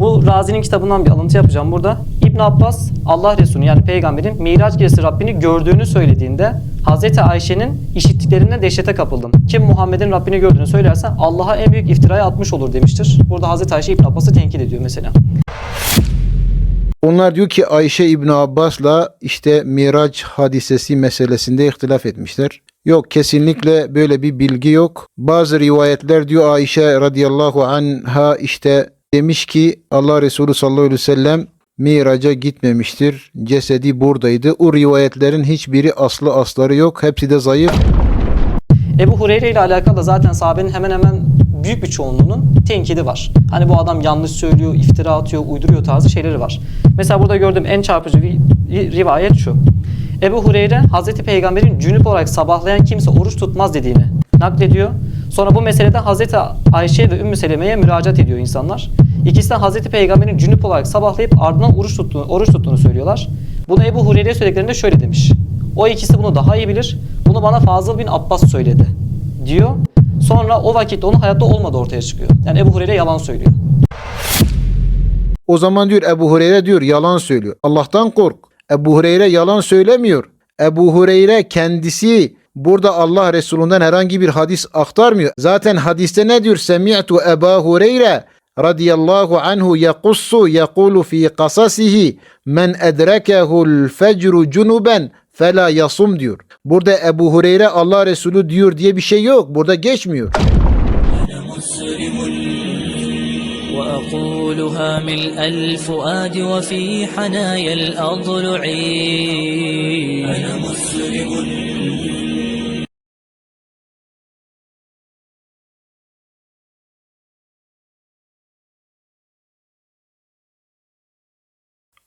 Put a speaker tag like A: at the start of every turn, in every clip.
A: Bu Razi'nin kitabından bir alıntı yapacağım burada. İbn Abbas Allah Resulü yani peygamberin Miraç gecesi Rabbini gördüğünü söylediğinde Hazreti Ayşe'nin işittiklerine dehşete kapıldım. Kim Muhammed'in Rabbini gördüğünü söylerse Allah'a en büyük iftirayı atmış olur demiştir. Burada Hazreti Ayşe İbn Abbas'ı tenkit ediyor mesela.
B: Onlar diyor ki Ayşe İbni Abbas'la işte Miraç hadisesi meselesinde ihtilaf etmişler. Yok kesinlikle böyle bir bilgi yok. Bazı rivayetler diyor Ayşe radıyallahu anha işte demiş ki Allah Resulü sallallahu aleyhi ve sellem Miraç'a gitmemiştir. Cesedi buradaydı. O rivayetlerin hiçbiri aslı asları yok. Hepsi de zayıf.
A: Ebu Hureyre ile alakalı da zaten sahabenin hemen hemen büyük bir çoğunluğunun tenkidi var. Hani bu adam yanlış söylüyor, iftira atıyor, uyduruyor tarzı şeyleri var. Mesela burada gördüğüm en çarpıcı bir ri- rivayet şu. Ebu Hureyre Hazreti Peygamber'in cünüp olarak sabahlayan kimse oruç tutmaz dediğini naklediyor. Sonra bu meselede Hazreti Ayşe ve Ümmü Seleme'ye müracaat ediyor insanlar. İkisi de Hazreti Peygamber'in cünüp olarak sabahlayıp ardından oruç tuttuğunu, oruç tuttuğunu söylüyorlar. Bunu Ebu Hureyre'ye söylediklerinde şöyle demiş. O ikisi bunu daha iyi bilir. Bunu bana Fazıl bin Abbas söyledi diyor. Sonra o vakitte onun hayatta olmadığı ortaya çıkıyor. Yani Ebu Hureyre yalan söylüyor.
B: O zaman diyor Ebu Hureyre diyor yalan söylüyor. Allah'tan kork. Ebu Hureyre yalan söylemiyor. Ebu Hureyre kendisi burada Allah Resulü'nden herhangi bir hadis aktarmıyor. Zaten hadiste ne diyor? Semi'tu Ebu Hureyre radıyallahu anhu yakussu yakulu fi kasasihi men edrekehu'l fecru cunuben fela yasum diyor. Burada Ebu Hureyre Allah Resulü diyor diye bir şey yok. Burada geçmiyor.
C: وأقولها ملء الفؤاد وفي حنايا الأضلع أنا مسلم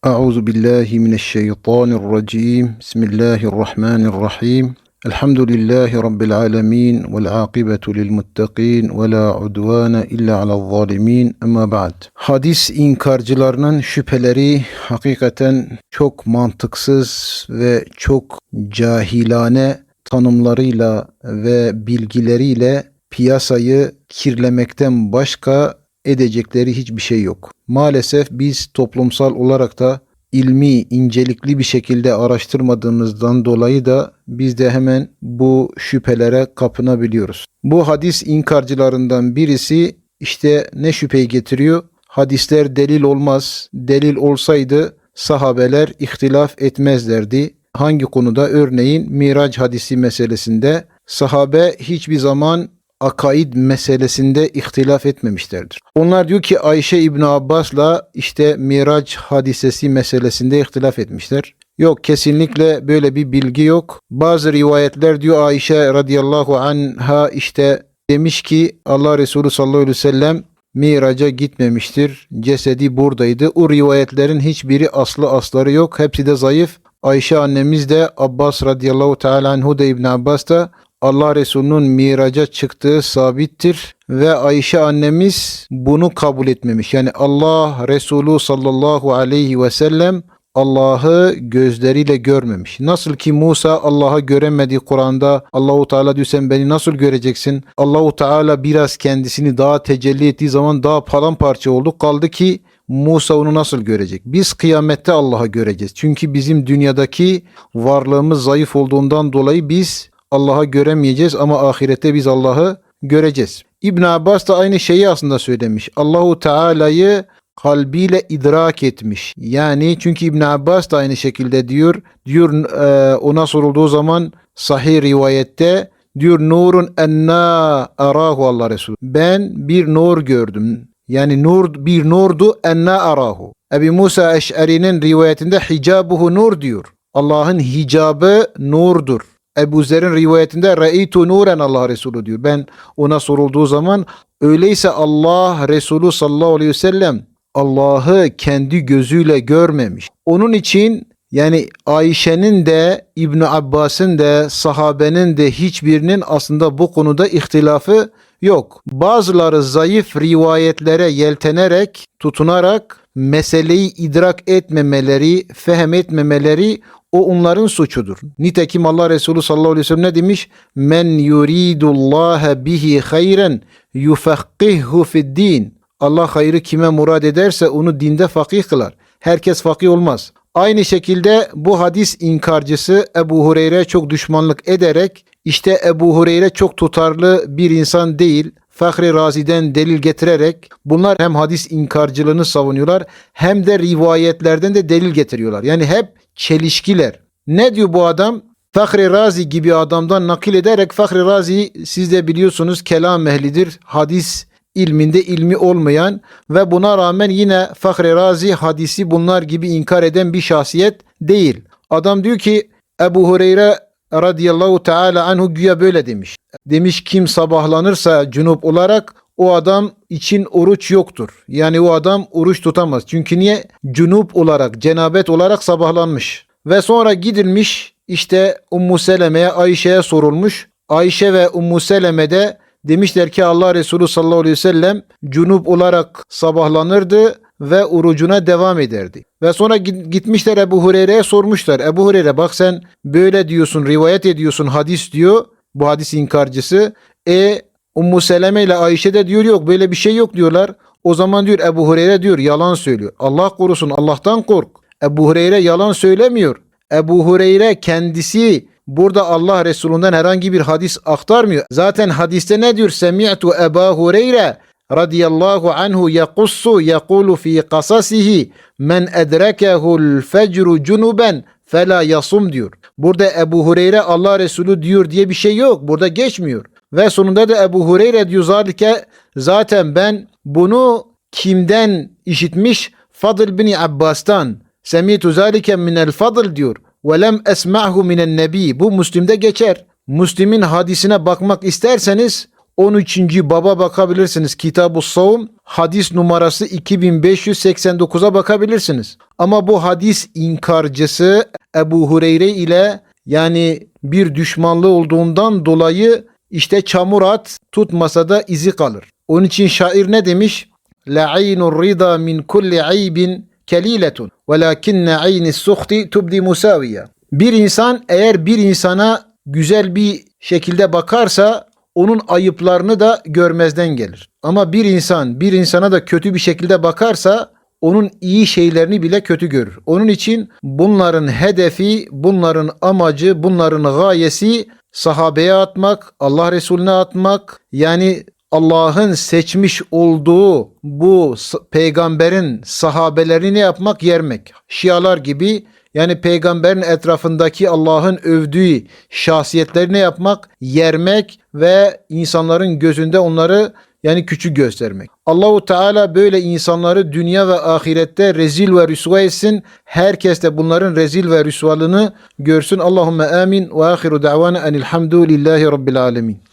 B: Euzu billahi mineşşeytanirracim. Bismillahirrahmanirrahim. Elhamdülillahi rabbil alamin vel akibetu lil muttakin ve la udvane illa alel zalimin. Ama ba'd. Hadis inkarcılarının şüpheleri hakikaten çok mantıksız ve çok cahilane tanımlarıyla ve bilgileriyle piyasayı kirlemekten başka edecekleri hiçbir şey yok. Maalesef biz toplumsal olarak da ilmi, incelikli bir şekilde araştırmadığımızdan dolayı da biz de hemen bu şüphelere kapınabiliyoruz. Bu hadis inkarcılarından birisi işte ne şüpheyi getiriyor? Hadisler delil olmaz. Delil olsaydı sahabeler ihtilaf etmezlerdi. Hangi konuda? Örneğin Miraç hadisi meselesinde sahabe hiçbir zaman akaid meselesinde ihtilaf etmemişlerdir. Onlar diyor ki Ayşe İbni Abbas'la işte Miraç hadisesi meselesinde ihtilaf etmişler. Yok kesinlikle böyle bir bilgi yok. Bazı rivayetler diyor Ayşe radıyallahu anha işte demiş ki Allah Resulü sallallahu aleyhi ve sellem Miraç'a gitmemiştir. Cesedi buradaydı. O rivayetlerin hiçbiri aslı asları yok. Hepsi de zayıf. Ayşe annemiz de Abbas radıyallahu teala anhu da İbn Abbas da Allah Resulü'nün miraca çıktığı sabittir ve Ayşe annemiz bunu kabul etmemiş. Yani Allah Resulü sallallahu aleyhi ve sellem Allah'ı gözleriyle görmemiş. Nasıl ki Musa Allah'ı göremedi Kur'an'da Allahu Teala diyor sen beni nasıl göreceksin? Allahu Teala biraz kendisini daha tecelli ettiği zaman daha paramparça oldu. Kaldı ki Musa onu nasıl görecek? Biz kıyamette Allah'ı göreceğiz. Çünkü bizim dünyadaki varlığımız zayıf olduğundan dolayı biz Allah'ı göremeyeceğiz ama ahirette biz Allah'ı göreceğiz. İbn Abbas da aynı şeyi aslında söylemiş. Allahu Teala'yı kalbiyle idrak etmiş. Yani çünkü İbn Abbas da aynı şekilde diyor. Diyor e, ona sorulduğu zaman sahih rivayette diyor nurun enna arahu Allah Resulü. Ben bir nur gördüm. Yani nur bir nurdu enna arahu. Ebi Musa Eş'ari'nin rivayetinde hicabuhu nur diyor. Allah'ın hicabı nurdur. Ebu Zer'in rivayetinde Re'eytu nuren Allah Resulü diyor. Ben ona sorulduğu zaman öyleyse Allah Resulü sallallahu aleyhi ve sellem Allah'ı kendi gözüyle görmemiş. Onun için yani Ayşe'nin de İbn Abbas'ın da sahabenin de hiçbirinin aslında bu konuda ihtilafı yok. Bazıları zayıf rivayetlere yeltenerek, tutunarak meseleyi idrak etmemeleri, fehem etmemeleri o onların suçudur. Nitekim Allah Resulü sallallahu aleyhi ve sellem ne demiş? Men yuridullaha bihi hayren yufakkihhu fid din. Allah hayrı kime murad ederse onu dinde fakih kılar. Herkes fakih olmaz. Aynı şekilde bu hadis inkarcısı Ebu Hureyre çok düşmanlık ederek işte Ebu Hureyre çok tutarlı bir insan değil. Fahri Razi'den delil getirerek bunlar hem hadis inkarcılığını savunuyorlar hem de rivayetlerden de delil getiriyorlar. Yani hep çelişkiler. Ne diyor bu adam? Fahri Razi gibi adamdan nakil ederek Fahri Razi siz de biliyorsunuz kelam ehlidir. Hadis ilminde ilmi olmayan ve buna rağmen yine Fahri Razi hadisi bunlar gibi inkar eden bir şahsiyet değil. Adam diyor ki Ebu Hureyre radıyallahu teala anhu güya böyle demiş. Demiş kim sabahlanırsa cunup olarak o adam için oruç yoktur. Yani o adam oruç tutamaz. Çünkü niye? Cunup olarak, cenabet olarak sabahlanmış. Ve sonra gidilmiş işte Ummu Seleme'ye, Ayşe'ye sorulmuş. Ayşe ve Ummu Seleme de demişler ki Allah Resulü sallallahu aleyhi ve sellem cunup olarak sabahlanırdı ve orucuna devam ederdi. Ve sonra git- gitmişler Ebu Hureyre'ye sormuşlar. Ebu Hureyre bak sen böyle diyorsun, rivayet ediyorsun, hadis diyor. Bu hadis inkarcısı. E Ummu Seleme ile Ayşe de diyor yok böyle bir şey yok diyorlar. O zaman diyor Ebu Hureyre diyor yalan söylüyor. Allah korusun Allah'tan kork. Ebu Hureyre yalan söylemiyor. Ebu Hureyre kendisi burada Allah Resulü'nden herhangi bir hadis aktarmıyor. Zaten hadiste ne diyor? Semi'tu Ebu Hureyre radıyallahu anhu yakussu yakulu fi kasasihi men edrekehu'l fecru cunuben fela yasum diyor. Burada Ebu Hureyre Allah Resulü diyor diye bir şey yok. Burada geçmiyor. Ve sonunda da Ebu Hureyre diyor zalike zaten ben bunu kimden işitmiş? Fadıl bin Abbas'tan. Semitu zalike minel fadıl diyor. Ve lem esma'hu minen nebi. Bu Müslim'de geçer. Müslim'in hadisine bakmak isterseniz 13. baba bakabilirsiniz. Kitab-ı Savun hadis numarası 2589'a bakabilirsiniz. Ama bu hadis inkarcısı Ebu Hureyre ile yani bir düşmanlığı olduğundan dolayı işte çamur at tutmasa da izi kalır. Onun için şair ne demiş? La'inur rida min kulli aybin keliletun velakinne ayni suhti tubdi musaviye. Bir insan eğer bir insana güzel bir şekilde bakarsa onun ayıplarını da görmezden gelir. Ama bir insan bir insana da kötü bir şekilde bakarsa onun iyi şeylerini bile kötü görür. Onun için bunların hedefi, bunların amacı, bunların gayesi sahabeye atmak, Allah Resulüne atmak, yani Allah'ın seçmiş olduğu bu peygamberin sahabelerini yapmak, yermek. Şialar gibi yani peygamberin etrafındaki Allah'ın övdüğü şahsiyetlerini yapmak, yermek ve insanların gözünde onları yani küçük göstermek. Allahu Teala böyle insanları dünya ve ahirette rezil ve rüsva etsin. Herkes de bunların rezil ve rüsvalığını görsün. Allahumme amin ve ahiru da'vana enilhamdülillahi rabbil alemin.